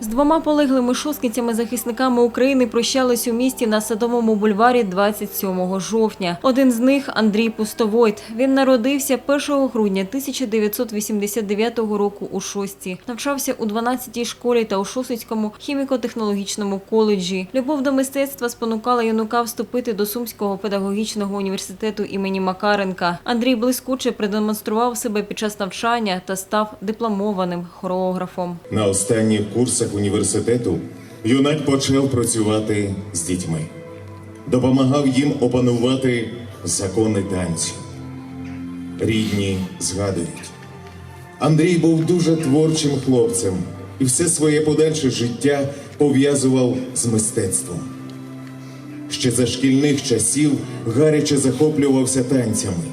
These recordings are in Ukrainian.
З двома полеглими шосткинцями-захисниками України прощались у місті на Садовому бульварі 27 жовтня. Один з них – Андрій Пустовойт. Він народився 1 грудня 1989 року у Шості. Навчався у 12-й школі та у Шосицькому хіміко-технологічному коледжі. Любов до мистецтва спонукала юнука вступити до Сумського педагогічного університету імені Макаренка. Андрій блискуче продемонстрував себе під час навчання та став дипломованим хореографом. На останніх курсах університету юнак почав працювати з дітьми, допомагав їм опанувати закони танцю. Рідні згадують. Андрій був дуже творчим хлопцем і все своє подальше життя пов'язував з мистецтвом. Ще за шкільних часів гаряче захоплювався танцями,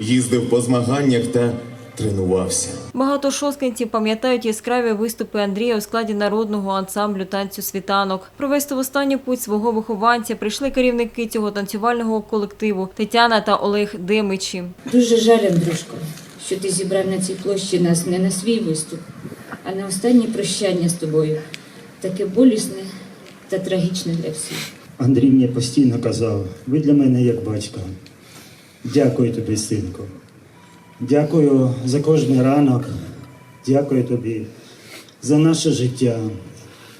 їздив по змаганнях та тренувався. Багато шосткинців пам'ятають яскраві виступи Андрія у складі народного ансамблю танцю світанок. Провести в останню путь свого вихованця прийшли керівники цього танцювального колективу Тетяна та Олег Демичі. Дуже жаль, Андрюшко, що ти зібрав на цій площі нас не на свій виступ, а на останнє прощання з тобою. Таке болісне та трагічне для всіх. Андрій мені постійно казав, ви для мене як батько. Дякую тобі, синку. Дякую за кожний ранок. Дякую тобі за наше життя.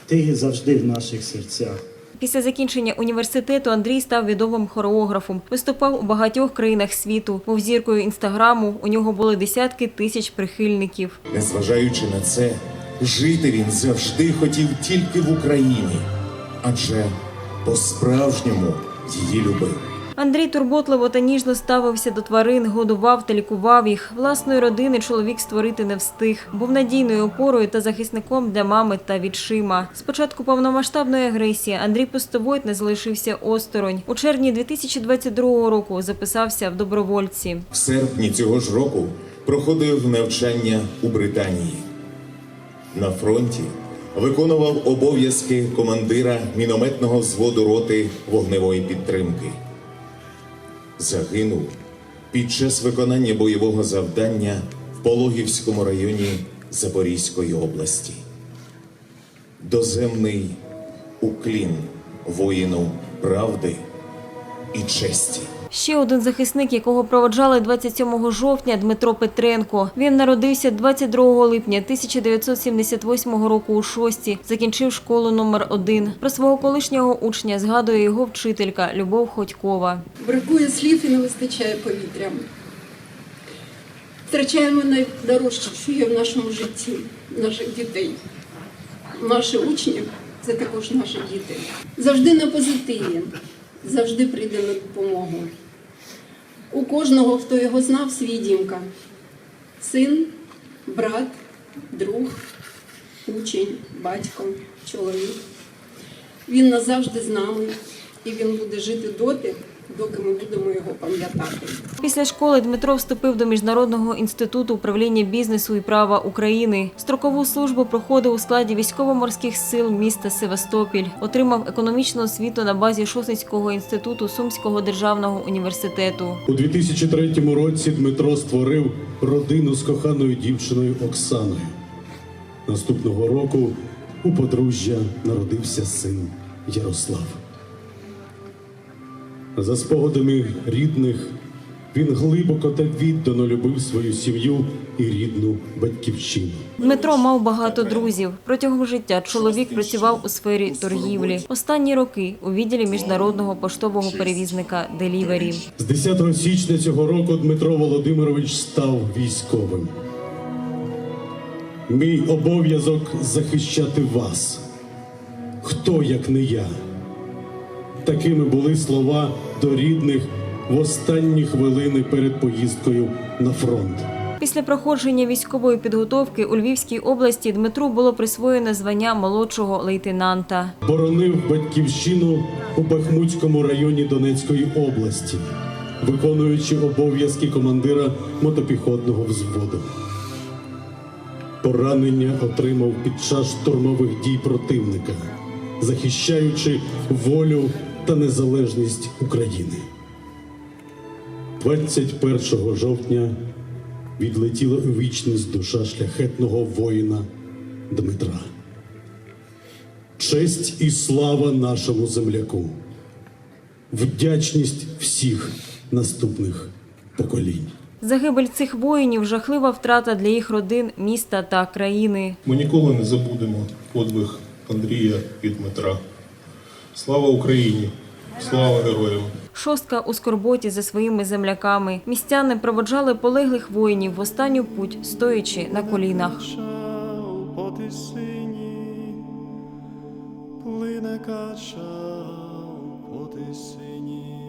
Ти завжди в наших серцях. Після закінчення університету Андрій став відомим хореографом. Виступав у багатьох країнах світу. Був зіркою інстаграму. У нього були десятки тисяч прихильників. Незважаючи на це, жити він завжди хотів тільки в Україні, адже по-справжньому її любив. Андрій турботливо та ніжно ставився до тварин, годував та лікував їх. Власної родини чоловік створити не встиг. Був надійною опорою та захисником для мами та відчима. З початку повномасштабної агресії Андрій Пустовойт не залишився осторонь. У червні 2022 року записався в добровольці. В серпні цього ж року проходив навчання у Британії. На фронті виконував обов'язки командира мінометного взводу роти вогневої підтримки. Загинув під час виконання бойового завдання в Пологівському районі Запорізької області. Доземний уклін воїну правди і честі. Ще один захисник, якого проводжали 27 жовтня, Дмитро Петренко. Він народився 22 липня 1978 року у Шості. Закінчив школу номер 1 Про свого колишнього учня згадує його вчителька Любов Ходькова. Бракує слів і не вистачає повітря. Втрачаємо найдорожче, що є в нашому житті, наших дітей. Наші учні це також наші діти. Завжди на позитиві, завжди прийде на допомогу. У кожного, хто його знав, свій дімка. Син, брат, друг, учень, батько, чоловік. Він назавжди з нами, і він буде жити доти, доки ми будемо його пам'ятати. Після школи Дмитро вступив до Міжнародного інституту управління бізнесу і права України. Строкову службу проходив у складі військово-морських сил міста Севастопіль. Отримав економічну освіту на базі Шосницького інституту Сумського державного університету. У 2003 році Дмитро створив родину з коханою дівчиною Оксаною. Наступного року у подружжя народився син Ярослав. За спогадами рідних він глибоко та віддано любив свою сім'ю і рідну батьківщину. Дмитро мав багато друзів. Протягом життя чоловік працював у сфері торгівлі. Останні роки у відділі міжнародного поштового перевізника Делівері. З 10 січня цього року Дмитро Володимирович став військовим. Мій обов'язок захищати вас. Хто як не я? Такими були слова до рідних в останні хвилини перед поїздкою на фронт. Після проходження військової підготовки у Львівській області Дмитру було присвоєне звання молодшого лейтенанта. Боронив батьківщину у Бахмутському районі Донецької області, виконуючи обов'язки командира мотопіхотного взводу. Поранення отримав під час штурмових дій противника, захищаючи волю та незалежність України. 21 жовтня відлетіла у вічність душа шляхетного воїна Дмитра. честь і слава нашому земляку, вдячність всіх наступних поколінь. Загибель цих воїнів жахлива втрата для їх родин, міста та країни. Ми ніколи не забудемо подвиг Андрія і Дмитра. Слава Україні! Слава героям! Шостка у скорботі за своїми земляками. Містяни проводжали полеглих воїнів в останню путь, стоячи на колінах. Плине кача у потисині.